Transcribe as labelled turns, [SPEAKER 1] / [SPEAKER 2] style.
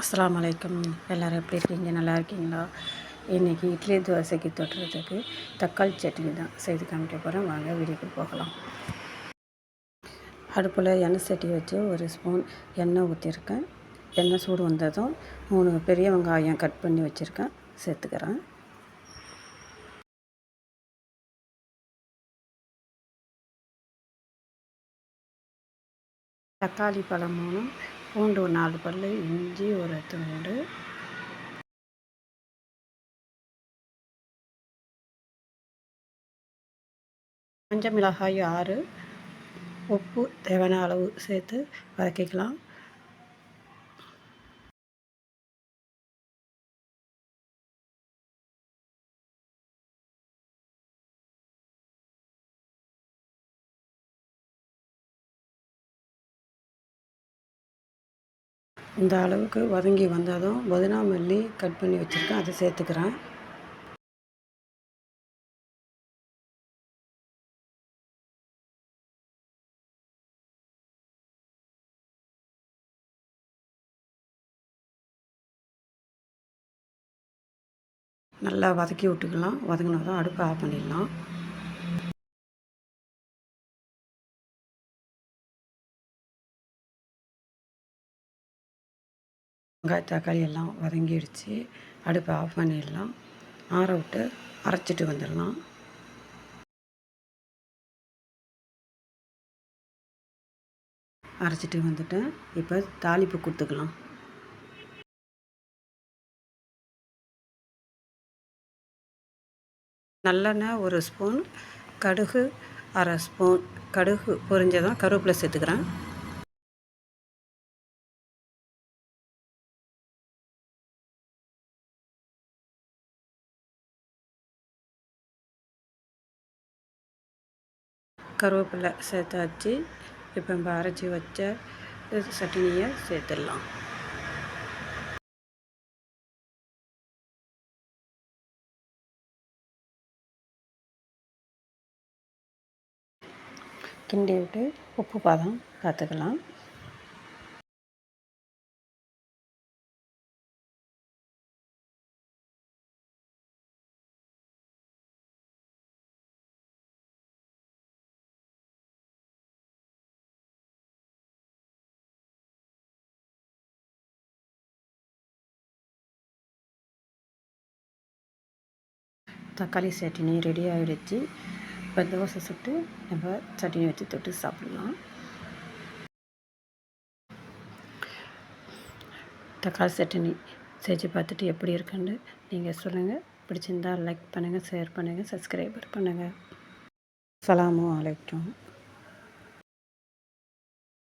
[SPEAKER 1] அஸ்லாம் வலைக்கம் எல்லோரும் எப்படி இருக்கீங்க நல்லா இருக்கீங்களா இன்றைக்கி இட்லி தோசைக்கு தொட்டுறதுக்கு தக்காளி சட்னி தான் செய்து காமிக்க போகிறேன் வாங்க வீடியோக்கு போகலாம் அடுப்பில் எண்ணெய் சட்டி வச்சு ஒரு ஸ்பூன் எண்ணெய் ஊற்றிருக்கேன் எண்ணெய் சூடு வந்ததும் மூணு பெரிய வெங்காயம் கட் பண்ணி வச்சுருக்கேன் சேர்த்துக்கிறேன் தக்காளி பழம் மூணும் பூண்டு ஒரு நாலு பல் இஞ்சி ஒரு துண்டு மிளகாய் ஆறு உப்பு தேவையான அளவு சேர்த்து வதக்கிக்கலாம் இந்த அளவுக்கு வதங்கி வந்ததும் புதினா மல்லி கட் பண்ணி வச்சுருக்கேன் அதை சேர்த்துக்கிறேன் நல்லா வதக்கி விட்டுக்கலாம் வதங்கினதும் அடுப்பை ஆஃப் பண்ணிடலாம் வெங்காய தக்காளி எல்லாம் வதங்கிடுச்சு அடுப்பை ஆஃப் பண்ணிடலாம் ஆற விட்டு அரைச்சிட்டு வந்துடலாம் அரைச்சிட்டு வந்துட்டேன் இப்போ தாளிப்பு கொடுத்துக்கலாம் நல்லெண்ணெய் ஒரு ஸ்பூன் கடுகு அரை ஸ்பூன் கடுகு பொரிஞ்சதான் கருவேப்பிலை சேர்த்துக்கிறேன் கருவேப்பிலை சேர்த்தாச்சு இப்போ நம்ம அரைச்சி வச்ச சட்னியை சேர்த்துடலாம் கிண்டி விட்டு உப்பு பாதம் பார்த்துக்கலாம் தக்காளி சட்னி ரெடி ஆகிடுச்சு இப்போ தோசை சுட்டு நம்ம சட்னி வச்சு தொட்டு சாப்பிடலாம் தக்காளி சட்னி செஞ்சு பார்த்துட்டு எப்படி இருக்குன்னு நீங்கள் சொல்லுங்கள் பிடிச்சிருந்தால் லைக் பண்ணுங்கள் ஷேர் பண்ணுங்கள் சப்ஸ்கிரைபர் பண்ணுங்கள் சலாமும் அலைக்கும்